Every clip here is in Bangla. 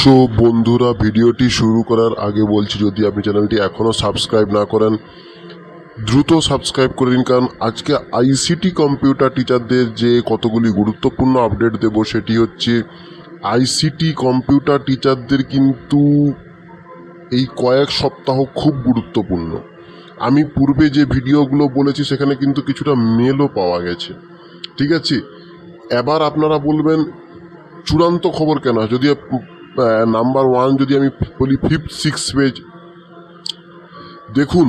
সো বন্ধুরা ভিডিওটি শুরু করার আগে বলছি, যদি আপনি চ্যানেলটি এখনও সাবস্ক্রাইব না করেন, দ্রুত সাবস্ক্রাইব করে নিন, কারণ আজকে আইসিটি কম্পিউটার টিচারদের যে কতগুলি গুরুত্বপূর্ণ আপডেট দেব সেটি হচ্ছে, আইসিটি কম্পিউটার টিচারদের কিন্তু এই কয়েক সপ্তাহ খুব গুরুত্বপূর্ণ। আমি পূর্বে যে ভিডিওগুলো বলেছি, সেখানে কিন্তু কিছুটা মেলও পাওয়া গেছে। ঠিক আছে? এবার আপনারা বলবেন, চূড়ান্ত খবর কেন? যদি নাম্বার ওয়ান যদি আমি বলি ফিফথ সিক্স পেজ দেখুন,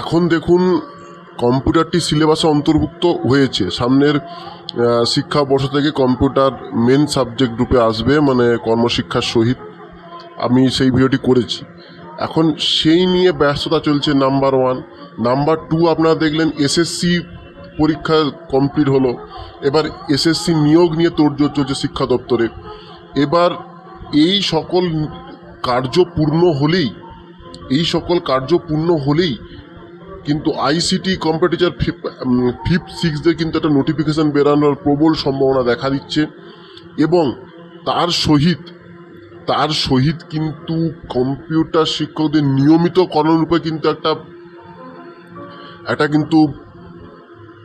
এখন দেখুন, কম্পিউটারটি সিলেবাসে অন্তর্ভুক্ত হয়েছে। সামনের শিক্ষাবর্ষ থেকে কম্পিউটার মেন সাবজেক্ট রূপে আসবে মানে কর্মশিক্ষার সহিত আমি সেই ভিডিওটি করেছি। এখন সেই নিয়ে ব্যস্ততা চলছে নাম্বার ওয়ান নাম্বার টু আপনারা দেখলেন এসএসসি পরীক্ষা কমপ্লিট হলো। এবার এসএসসি নিয়োগ নিয়ে তোড়জোড় চলছে শিক্ষা দপ্তরে। এবার এই সকল কার্য পূর্ণ হলেই, এই সকল কার্য পূর্ণ হলেই কিন্তু আইসিটি কম্পিটিচার ফিফথ সিক্সদের কিন্তু একটা নোটিফিকেশান বেরানোর প্রবল সম্ভাবনা দেখা দিচ্ছে এবং তার সহিত তার সহিত কিন্তু কম্পিউটার শিক্ষকদের নিয়মিতকরণ রূপে কিন্তু একটা একটা কিন্তু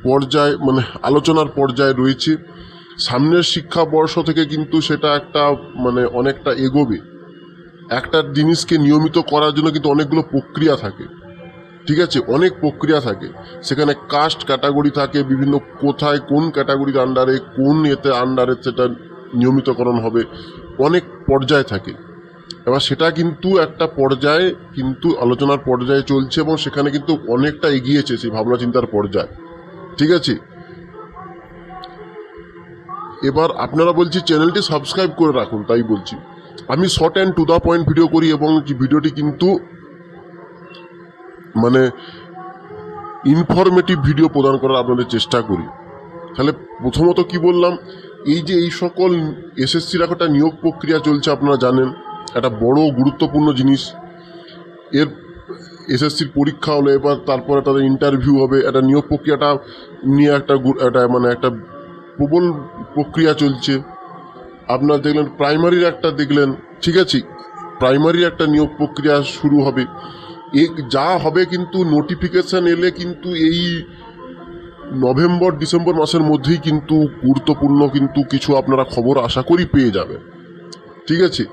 পর্যায় মানে আলোচনার পর্যায়ে রয়েছে। সামনের শিক্ষাবর্ষ থেকে কিন্তু সেটা একটা মানে অনেকটা এগোবে। একটা জিনিসকে নিয়মিত করার জন্য কিন্তু অনেকগুলো প্রক্রিয়া থাকে। ঠিক আছে? অনেক প্রক্রিয়া থাকে। সেখানে কাস্ট ক্যাটাগরি থাকে, বিভিন্ন কোথায় কোন ক্যাটাগরির আন্ডারে কোন এতে আন্ডারে সেটা নিয়মিতকরণ হবে, অনেক পর্যায় থাকে। এবার সেটা কিন্তু একটা পর্যায়ে কিন্তু আলোচনার পর্যায়ে চলছে এবং সেখানে কিন্তু অনেকটা এগিয়েছে সেই ভাবনা চিন্তার পর্যায়। ঠিক আছে? এবার আপনারা বলছি চ্যানেলটি সাবস্ক্রাইব করে রাখুন, তাই বলছি। আমি short and to the point video করি এবং ভিডিওটি কিন্তু মানে ইনফরমেটিভ ভিডিও প্রদান করার আপনাদের চেষ্টা করি। তাহলে প্রথমত কি বললাম, এই যে এই সকল এসএসসির একটা নিয়োগ প্রক্রিয়া চলছে আপনারা জানেন, একটা বড় গুরুত্বপূর্ণ জিনিস। এর এসএসসির পরীক্ষা হলো এবার তারপরে তাদের ইন্টারভিউ হবে, একটা নিয়োগ প্রক্রিয়াটা নিয়ে একটা একটা মানে একটা প্রবল প্রক্রিয়া চলছে। আপনার দেখলেন প্রাইমারির একটা দেখলেন, ঠিক আছে? প্রাইমারির একটা নিয়োগ প্রক্রিয়া শুরু হবে। এ যা হবে কিন্তু নোটিফিকেশান এলে কিন্তু এই নভেম্বর, ডিসেম্বর মাসের মধ্যেই কিন্তু গুরুত্বপূর্ণ কিন্তু কিছু আপনারা খবর আশা করি পেয়ে যাবেন। ঠিক আছে?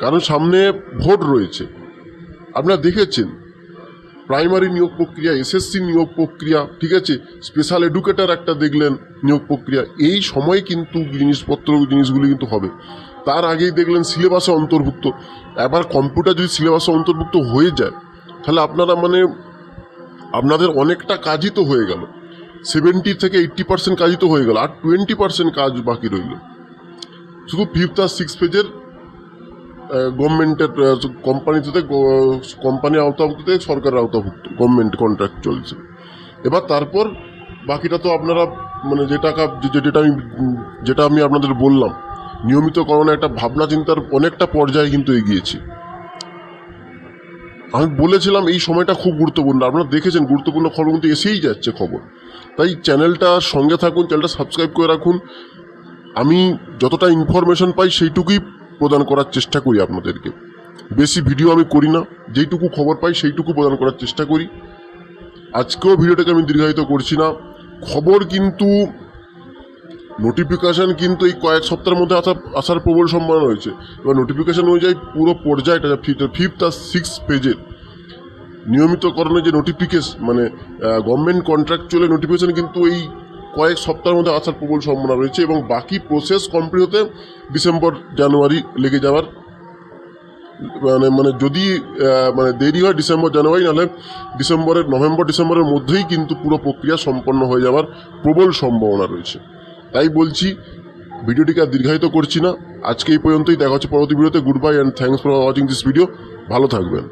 কারণ সামনে ভোট রয়েছে। আপনারা দেখেছেন প্রাইমারি নিয়োগ প্রক্রিয়া, এসএসসি নিয়োগ প্রক্রিয়া, ঠিক আছে? স্পেশাল এডুকেটর একটা দেখলেন নিয়োগ প্রক্রিয়া। এই সময় কিন্তু জিনিসপত্র, জিনিসগুলি কিন্তু হবে। তার আগেই দেখলেন সিলেবাসে অন্তর্ভুক্ত। এবার কম্পিউটার যদি সিলেবাসে অন্তর্ভুক্ত হয়ে যায়, তাহলে আপনারা মানে আপনাদের অনেকটা কাজই তো হয়ে গেল। সেভেন্টি থেকে এইট্টি পার্সেন্ট কাজই তো হয়ে গেল, আর টোয়েন্টি পার্সেন্ট কাজ বাকি রইল। শুধু ফিফথ আর সিক্স পেজের গভর্নমেন্টের কোম্পানিতে কোম্পানি আওতাভুক্ত সরকারের আওতাভুক্ত গভর্নমেন্ট কন্ট্রাক্ট চলছে। এবার তারপর বাকিটা তো আপনারা মানে যে- যেটা আমি যেটা আমি আপনাদের বললাম, নিয়মিতকরণে একটা ভাবনা চিন্তার অনেকটা পর্যায়ে কিন্তু এগিয়েছি। আমি বলেছিলাম এই সময়টা খুব গুরুত্বপূর্ণ, আপনারা দেখেছেন গুরুত্বপূর্ণ খবর কিন্তু এসেই যাচ্ছে খবর। তাই চ্যানেলটার সঙ্গে থাকুন চ্যানেলটা সাবস্ক্রাইব করে রাখুন। আমি যতটা ইনফরমেশন পাই সেইটুকুই প্রদান করার চেষ্টা করি আপনাদেরকে। বেশি ভিডিও আমি করি না, যেইটুকু খবর পাই সেইটুকু প্রদান করার চেষ্টা করি। আজকেও ভিডিওটাকে আমি দীর্ঘায়িত করছি না। খবর কিন্তু নোটিফিকেশান কিন্তু এই কয়েক সপ্তাহের মধ্যে আসা আসার প্রবল সম্ভাবনা রয়েছে। এবার নোটিফিকেশান অনুযায়ী পুরো পর্যায়টা ফিফথ আর সিক্স পেজের নিয়মিতকরণে যে নোটিফিকেশন মানে গভর্নমেন্ট কন্ট্রাক্ট চলে নোটিফিকেশন কিন্তু এই কয়েক সপ্তাহের মধ্যে আসার প্রবল সম্ভাবনা রয়েছে এবং বাকি প্রসেস কমপ্লিট হতে ডিসেম্বর, জানুয়ারি লেগে যাওয়ার মানে মানে যদি মানে দেরি হয় ডিসেম্বর, জানুয়ারি, নাহলে ডিসেম্বরের, নভেম্বর, ডিসেম্বরের মধ্যেই কিন্তু পুরো প্রক্রিয়া সম্পন্ন হয়ে যাওয়ার প্রবল সম্ভাবনা রয়েছে। তাই বলছি, ভিডিওটিকে আর দীর্ঘায়িত করছি না। আজকে এই পর্যন্তই। দেখা হচ্ছে পরবর্তী ভিডিওতে। Good bye and thanks for watching this video ভালো থাকবেন।